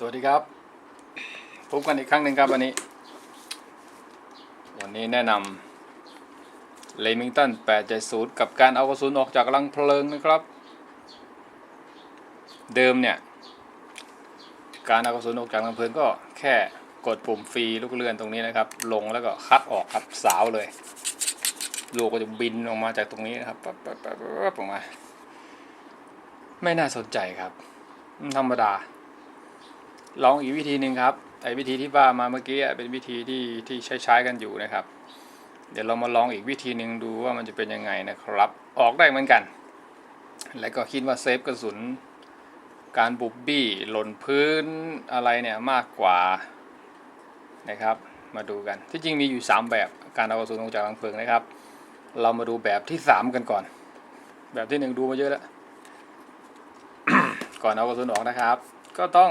สวัสดีครับ พบกันอีกครั้งหนึ่งครับวันนี้ วันนี้แนะนำเลมิงตัน870 กับการเอากระสุนออกจากรังเพลิงนะครับ เดิมเนี่ย การเอากระสุนออกจากรังเพลิงก็แค่กดปุ่มฟรีลูกเลื่อนตรงนี้นะครับ ลงแล้วก็คัดออกครับสาวเลย ลูกก็จะบินออกมาจากตรงนี้นะครับปั๊บปั๊บปั๊บปั๊บออกมา ไม่น่าสนใจครับ ธรรมดา ลองอีกวิธีหนึ่งครับไอ้วิธีที่ว่ามาเมื่อกี้เป็นวิธีที่ที่ใช้ใช้กันอยู่นะครับ เดี๋ยวเรามาลองอีกวิธีหนึ่งดูว่ามันจะเป็นยังไงนะครับ ออกได้เหมือนกัน แล้วก็คิดว่าเซฟกระสุน การบุบบี้หล่นพื้นอะไรเนี่ยมากกว่านะครับ มาดูกันที่จริงมีอยู่ 3 แบบการเอากระสุนออกจากรังเพลิงนะครับ เรามาดูแบบที่ 3 กันก่อน แบบที่หนึ่งดูมาเยอะแล้วก่อนเอากระสุนออกนะครับ ก็ต้อง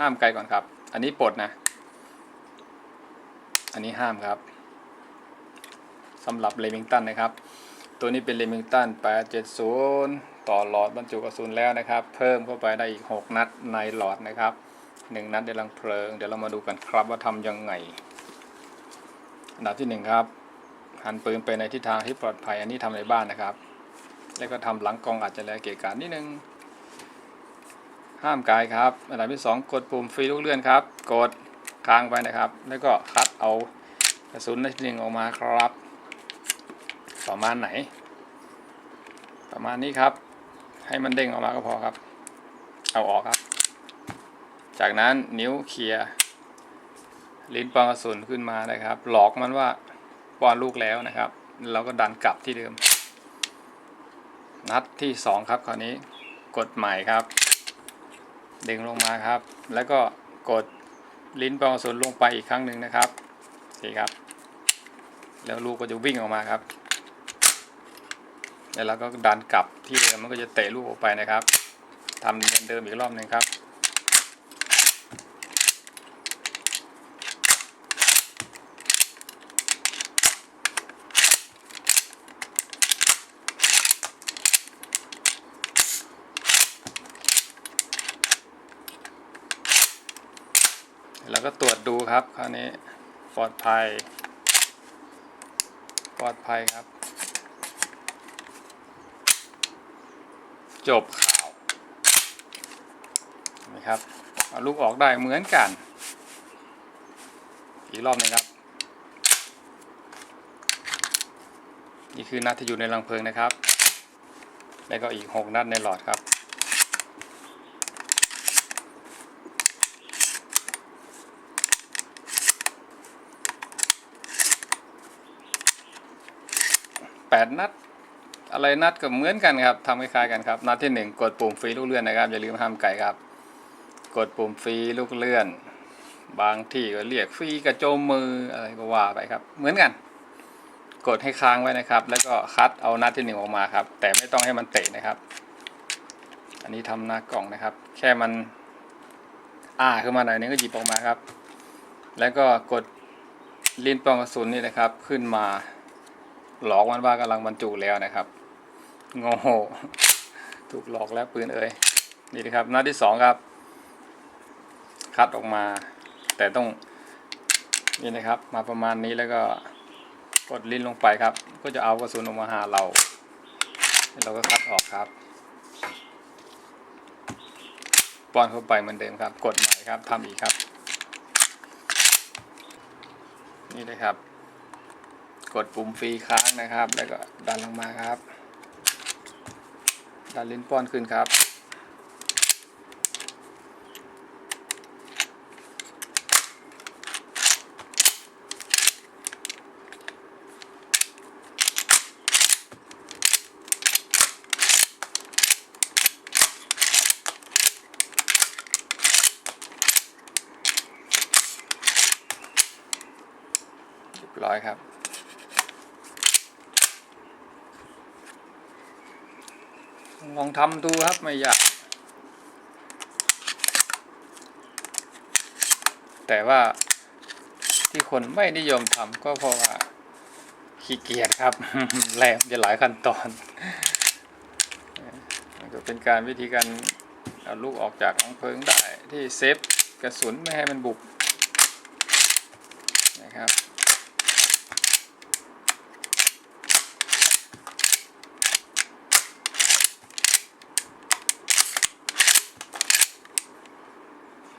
ห้ามไกลก่อนครับ อันนี้ปลดนะ อันนี้ห้ามครับสำหรับเลมิงตันนะครับ ตัวนี้เป็นเลมิงตัน870 ต่อหลอดบรรจุกระสุนแล้วนะครับ เพิ่มเข้าไปได้อีก 6 นัดในหลอดนะครับ 1 นัดในรังเพลิง เดี๋ยวเรามาดูกันครับว่าทำยังไงอันดับที่ 1 ครับหันปืนไปในทิศทางที่ปลอดภัยอันนี้ทำในบ้านนะครับ แล้วก็ทำหลังกองอาจจะแลเกะกะนิดนึง ห้ามกายครับอันดับที่ 2 กดปุ่มฟรีลูกเลื่อนครับ กดค้างไปนะครับ แล้วก็คัดเอากระสุนนที่หนึ่งออกมาครับ ประมาณไหน ประมาณนี้ครับ ให้มันเด้งออกมาก็พอครับ เอาออกครับ จากนั้นนิ้วเคลียร์ลิ้นปองกระสุนขึ้นมานะครับ หลอกมันว่าป้อนลูกแล้วนะครับ เราก็ดันกลับที่เดิม นัดที่ 2 ครับคราวนี้กดใหม่ครับ ดึงลงมาครับ แล้วก็กดลิ้นปองกระสุนลงไปอีกครั้งหนึ่งนะครับสีคครับ แล้วลูกก็จะวิ่งออกมาครับ แล้วเราก็ดันกลับที่เดิมมันก็จะเตะลูกออกไปนะครับทำเหมือนเดิมอีกรอบหนึ่งครับ แล้วก็ตรวจดูครับคราวนี้ปลอดภัย ปลอดภัยครับ จบข่าวนะครับเอาลูกออกได้เหมือนกัน อีกรอบหนึงครับ นี่คือนัดที่อยู่ในรังเพลิงนะครับ แล้วก็อีก 6 นัดในหลอดครับ แปดนัด อะไรนัดก็เหมือนกันครับทำคล้ายๆกันครับ นัดที่หนึ่งกดปุ่มฟรีลูกเลื่อนนะครับ อย่าลืมห้ามไก่ครับ กดปุ่มฟรีลูกเลื่อน บางที่ก็เรียกฟรีกระโจมมืออะไรก็ว่าไปครับ เหมือนกัน กดให้ค้างไว้นะครับ แล้วก็คัดเอานัดที่หนึ่งออกมาครับ แต่ไม่ต้องให้มันเตะนะครับ อันนี้ทำหน้ากล่องนะครับ แค่มันอ้าขึ้นมาหน่อยนึงก็หยิบออกมาครับ แล้วก็กดลิ้นปองกระสุนนี่นะครับขึ้นมา หลอกมันว่ากำลังบรรจุแล้วนะครับโง่ถูกหลอกแล้วปืนเอ่ยนี่นะครับนัดที่สองครับ คัดออกมา แต่ต้องนี่นะครับ มาประมาณนี้แล้วก็กดลิ้นลงไปครับ ก็จะเอากระสุนออกมาหาเรา เราก็คัดออกครับป้อนเข้าไปเหมือนเดิมครับ กดใหม่ครับทำอีกครับ นี่เลยครับ กดปุ่มฟรีค้างนะครับ แล้วก็ดันลงมาครับ ดันลิ้นป้อนขึ้นครับเรียบร้อยครับ ลองทำดูครับไม่ยาก แต่ว่าที่คนไม่นิยมทำก็เพราะว่าขี้เกียจครับแลมจะหลายขั้นตอนก็เป็นการวิธีการเอาลูกออกจากรังเพลิงได้ที่เซฟกระสุนไม่ให้มันบุกนะครับ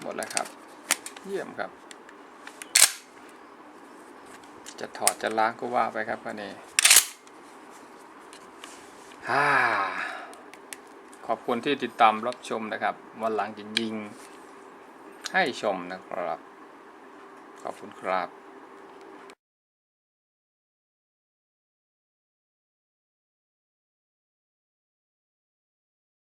หมดแล้วครับ เยี่ยมครับ จะถอดจะล้างก็ว่าไปครับวันนี้ฮ่าขอบคุณที่ติดตามรับชมนะครับ วันหลังจะยิงให้ชมนะครับ ขอบคุณครับ